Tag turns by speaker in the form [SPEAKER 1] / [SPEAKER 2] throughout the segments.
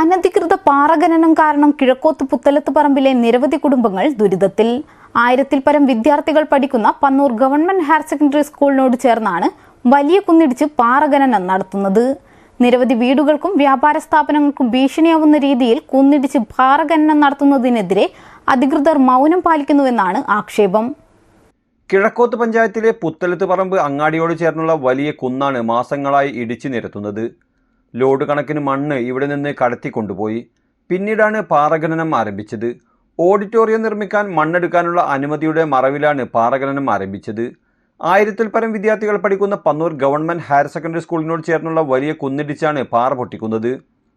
[SPEAKER 1] അനധികൃത പാറഖനനം കാരണം കിഴക്കോത്ത് പുത്തലത്ത് പറമ്പിലെ നിരവധി കുടുംബങ്ങൾ ദുരിതത്തിൽ. ആയിരത്തിൽ പരം വിദ്യാർത്ഥികൾ പഠിക്കുന്ന പന്നൂർ ഗവൺമെന്റ് ഹയർ സെക്കൻഡറി സ്കൂളിനോട് ചേർന്നാണ് വലിയ കുന്നിടിച്ച് പാറഖനനം നടത്തുന്നത്. നിരവധി വീടുകൾക്കും വ്യാപാര സ്ഥാപനങ്ങൾക്കും ഭീഷണിയാവുന്ന രീതിയിൽ കുന്നിടിച്ച് പാറഖനനം നടത്തുന്നതിനെതിരെ അധികൃതർ മൗനം പാലിക്കുന്നുവെന്നാണ് ആക്ഷേപം.
[SPEAKER 2] കിഴക്കോത്ത് പഞ്ചായത്തിലെ പുത്തലത്ത് പറമ്പ് അങ്ങാടിയോട് ചേർന്നുള്ള വലിയ കുന്നാണ് മാസങ്ങളായി ഇടിച്ചു നിരത്തുന്നത്. ലോഡ് കണക്കിന് മണ്ണ് ഇവിടെ നിന്ന് കടത്തി കൊണ്ടുപോയി. പിന്നീടാണ് പാറഖനനം ആരംഭിച്ചത്. ഓഡിറ്റോറിയം നിർമ്മിക്കാൻ മണ്ണെടുക്കാനുള്ള അനുമതിയുടെ മറവിലാണ് പാറഖനനം ആരംഭിച്ചത്. ആയിരത്തിൽ പരം വിദ്യാർത്ഥികൾ പഠിക്കുന്ന പന്നൂർ ഗവൺമെന്റ് ഹയർ സെക്കൻഡറി സ്കൂളിനോട് ചേർന്നുള്ള വലിയ കുന്നിടിച്ചാണ് പാറ പൊട്ടിക്കുന്നത്.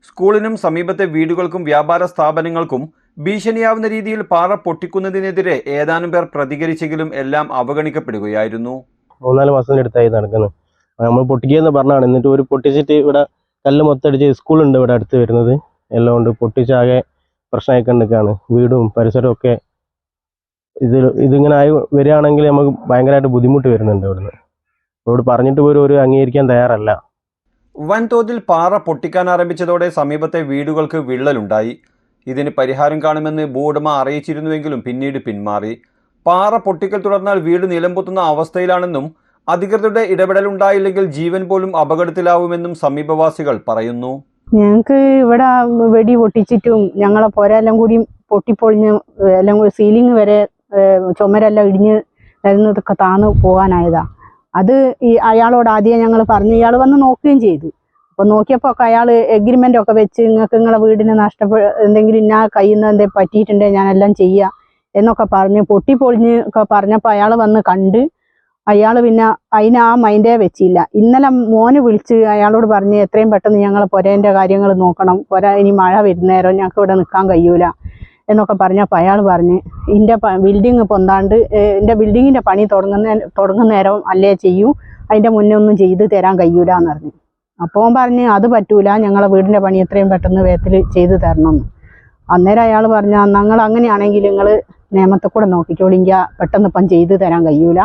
[SPEAKER 2] സ്കൂളിനും സമീപത്തെ വീടുകൾക്കും വ്യാപാര സ്ഥാപനങ്ങൾക്കും ഭീഷണിയാവുന്ന രീതിയിൽ പാറ പൊട്ടിക്കുന്നതിനെതിരെ ഏതാനും പേർ പ്രതികരിച്ചെങ്കിലും എല്ലാം അവഗണിക്കപ്പെടുകയായിരുന്നു.
[SPEAKER 3] മൂന്നാൽ മാസത്തിന്റെ അടുത്തായി നടക്കുന്നത്. നമ്മൾ പൊട്ടിക്കുക എന്ന് പറഞ്ഞാണ്. എന്നിട്ട് ഒരു പൊട്ടിച്ചിട്ട് ഇവിടെ കല്ല് മൊത്തടിച്ച് സ്കൂളുണ്ട് ഇവിടെ അടുത്ത് വരുന്നത്. എല്ലാം കൊണ്ട് പൊട്ടിച്ചാകെ പ്രശ്നമായി കണ്ടിക്കാണ് വീടും പരിസരവും ഒക്കെ ഇത് ഇതിങ്ങനെ ആയി വരികയാണെങ്കിൽ നമുക്ക് ഭയങ്കരമായിട്ട് ബുദ്ധിമുട്ട് വരുന്നുണ്ട് ഇവിടുന്ന്. അവരോട് പറഞ്ഞിട്ട് പോലും ഒരു അംഗീകരിക്കാൻ തയ്യാറല്ല.
[SPEAKER 2] വൻതോതിൽ പാറ പൊട്ടിക്കാൻ ആരംഭിച്ചതോടെ സമീപത്തെ വീടുകൾക്ക് വിള്ളലുണ്ടായി. ഇതിന് പരിഹാരം കാണുമെന്ന് ബോർഡുമ അറിയിച്ചിരുന്നുവെങ്കിലും പിന്നീട് പിന്മാറി. പാറ പൊട്ടിക്കൽ തുടർന്നാൽ വീട് നിലംപൊത്തുന്ന അവസ്ഥയിലാണെന്നും അധികൃതരുടെ ഇടപെടൽ ഉണ്ടായില്ലെങ്കിൽ ജീവൻ പോലും അപകടത്തിലാവുമെന്നും സമീപവാസികൾ പറയുന്നു.
[SPEAKER 4] ഞങ്ങൾക്ക് ഇവിടെ വെടി പൊട്ടിച്ചിട്ടും ഞങ്ങളെ പുരെല്ലാം കൂടി പൊട്ടിപ്പൊളിഞ്ഞ് എല്ലാം കൂടി സീലിംഗ് വരെ ചുമരെല്ലാം ഇടിഞ്ഞ് വരുന്നതൊക്കെ താന്ന് പോകാനായതാ. അത് ഈ അയാളോട് ആദ്യം ഞങ്ങൾ പറഞ്ഞു ഇയാൾ വന്ന് നോക്കുകയും ചെയ്തു. അപ്പൊ നോക്കിയപ്പോൾ ഒക്കെ അയാൾ എഗ്രിമെന്റ് ഒക്കെ വെച്ച് നിങ്ങൾക്ക് നിങ്ങളെ വീടിന് നഷ്ടപ്പെ എന്തെങ്കിലും ഇന്ന കയ്യിൽ നിന്ന് എന്തെങ്കിലും പറ്റിയിട്ടുണ്ടെങ്കിൽ ഞാനെല്ലാം ചെയ്യാം എന്നൊക്കെ പറഞ്ഞ് പൊട്ടിപ്പൊളിഞ്ഞ് ഒക്കെ പറഞ്ഞപ്പോൾ അയാൾ വന്ന് കണ്ട് അയാൾ പിന്നെ അതിന് ആ മൈൻഡേ വെച്ചില്ല. ഇന്നലെ മോന് വിളിച്ച് അയാളോട് പറഞ്ഞ് എത്രയും പെട്ടെന്ന് ഞങ്ങൾ പുരേന്റെ കാര്യങ്ങൾ നോക്കണം. പുര ഇനി മഴ വരുന്നേരം ഞങ്ങൾക്ക് ഇവിടെ നിൽക്കാൻ കഴിയൂല എന്നൊക്കെ പറഞ്ഞപ്പോൾ അയാൾ പറഞ്ഞ് എന്റെ ബിൽഡിങ് പൊന്താണ്ട് എന്റെ ബിൽഡിങ്ങിന്റെ പണി തുടങ്ങുന്ന തുടങ്ങുന്നേരം അല്ലേ ചെയ്യൂ? അതിന്റെ മുന്നേ ഒന്നും ചെയ്ത് തരാൻ കഴിയൂല എന്ന് പറഞ്ഞു. അപ്പോൾ പറഞ്ഞ് അത് പറ്റൂല. ഞങ്ങളെ വീടിന്റെ പണി എത്രയും പെട്ടെന്ന് വേഗത്തിൽ ചെയ്തു തരണമെന്ന് അന്നേരം അയാൾ പറഞ്ഞ ഞങ്ങൾ അങ്ങനെയാണെങ്കിൽ നിങ്ങൾ നിയമത്തെ കൂടെ നോക്കിക്കോളിങ്ക. പെട്ടെന്ന് ഇപ്പം ചെയ്തു തരാൻ കഴിയൂല.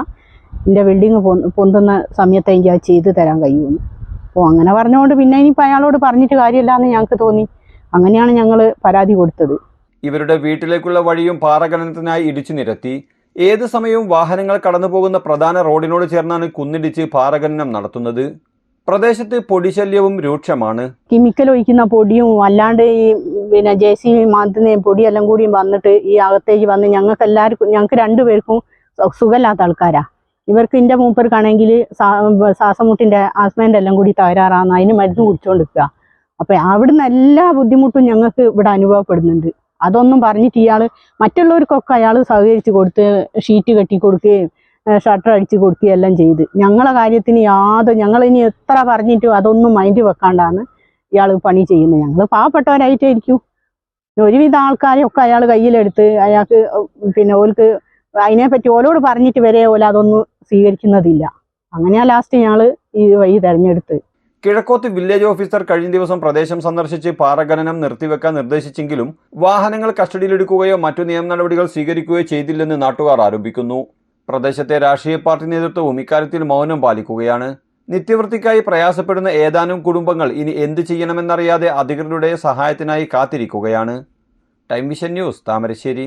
[SPEAKER 4] എന്റെ ബിൽഡിങ് പൊന്തുന്ന സമയത്ത് എനിക്ക് അത് ചെയ്തു തരാൻ കഴിയുമെന്ന് അപ്പോൾ അങ്ങനെ പറഞ്ഞുകൊണ്ട് പിന്നെ ഇനിയിപ്പോൾ അയാളോട് പറഞ്ഞിട്ട് കാര്യമില്ല എന്ന് ഞങ്ങൾക്ക് തോന്നി. അങ്ങനെയാണ് ഞങ്ങൾ പരാതി കൊടുത്തത്.
[SPEAKER 2] ഇവരുടെ വീട്ടിലേക്കുള്ള വഴിയും പാറഖനനത്തിനായി ഇടിച്ചു നിരത്തി. ഏത് സമയവും വാഹനങ്ങൾ കടന്നുപോകുന്ന പ്രധാന റോഡിനോട് ചേർന്നാണ് കുന്നിടിച്ച് പാറഖനനം നടത്തുന്നത്. പ്രദേശത്ത് പൊടിശല്യവും രൂക്ഷമാണ്.
[SPEAKER 4] കെമിക്കൽ ഒഴിക്കുന്ന പൊടിയും അല്ലാണ്ട് ഈ പിന്നെ ജെ സി മാറ്റുന്ന പൊടിയെല്ലാം കൂടിയും വന്നിട്ട് ഈ അകത്തേക്ക് വന്ന് ഞങ്ങൾക്ക് എല്ലാവർക്കും ഞങ്ങൾക്ക് രണ്ടുപേർക്കും സുഖമില്ലാത്ത ആൾക്കാരാ. ഇവർക്ക് എന്റെ മൂപ്പർക്കാണെങ്കിൽ ശ്വാസമുട്ടിന്റെ ആസ്മേന്റെ എല്ലാം കൂടി തകരാറാന്ന് അതിന് മരുന്ന് കുടിച്ചുകൊണ്ടിരിക്കുക അപ്പം അവിടുന്ന് എല്ലാ ബുദ്ധിമുട്ടും ഞങ്ങൾക്ക് ഇവിടെ അനുഭവപ്പെടുന്നുണ്ട്. അതൊന്നും പറഞ്ഞിട്ട് ഇയാൾ മറ്റുള്ളവർക്കൊക്കെ അയാൾ സഹകരിച്ച് കൊടുത്ത് ഷീറ്റ് കെട്ടി കൊടുക്കുകയും ഷട്ടർ അടിച്ച് കൊടുക്കുകയും എല്ലാം ചെയ്ത്. ഞങ്ങളെ കാര്യത്തിന് യാതൊരു ഇനി എത്ര പറഞ്ഞിട്ടും അതൊന്നും മൈൻഡ് വെക്കാണ്ടാണ് ഇയാൾ പണി ചെയ്യുന്നത് ഞങ്ങൾ പാവപ്പെട്ടവരായിട്ടായിരിക്കും. ഒരുവിധ ആൾക്കാരെയൊക്കെ അയാൾ കയ്യിലെടുത്ത് അയാൾക്ക് പിന്നെ ഓർക്ക് അതിനെപ്പറ്റി ഓലോട് പറഞ്ഞിട്ട് വരെ ഓല അതൊന്നും സ്വീകരിക്കുന്നതില്ല. അങ്ങനെയാ ലാസ്റ്റ് ഞങ്ങൾ ഈ വഴി തെരഞ്ഞെടുത്ത്.
[SPEAKER 2] കിഴക്കോത്ത് വില്ലേജ് ഓഫീസർ കഴിഞ്ഞ ദിവസം പ്രദേശം സന്ദർശിച്ച് പാറഖനനം നിർത്തിവെക്കാൻ നിർദ്ദേശിച്ചെങ്കിലും വാഹനങ്ങൾ കസ്റ്റഡിയിലെടുക്കുകയോ മറ്റു നിയമ നടപടികൾ സ്വീകരിക്കുകയോ ചെയ്തില്ലെന്ന് നാട്ടുകാർ ആരോപിക്കുന്നു. പ്രദേശത്തെ രാഷ്ട്രീയ പാർട്ടി നേതൃത്വവും ഇക്കാര്യത്തിൽ മൗനം പാലിക്കുകയാണ്. നിത്യവൃത്തിക്കായി പ്രയാസപ്പെടുന്ന ഏതാനും കുടുംബങ്ങൾ ഇനി എന്ത് ചെയ്യണമെന്നറിയാതെ അധികൃതരുടെ സഹായത്തിനായി കാത്തിരിക്കുകയാണ്. Time vision news Thamarassery.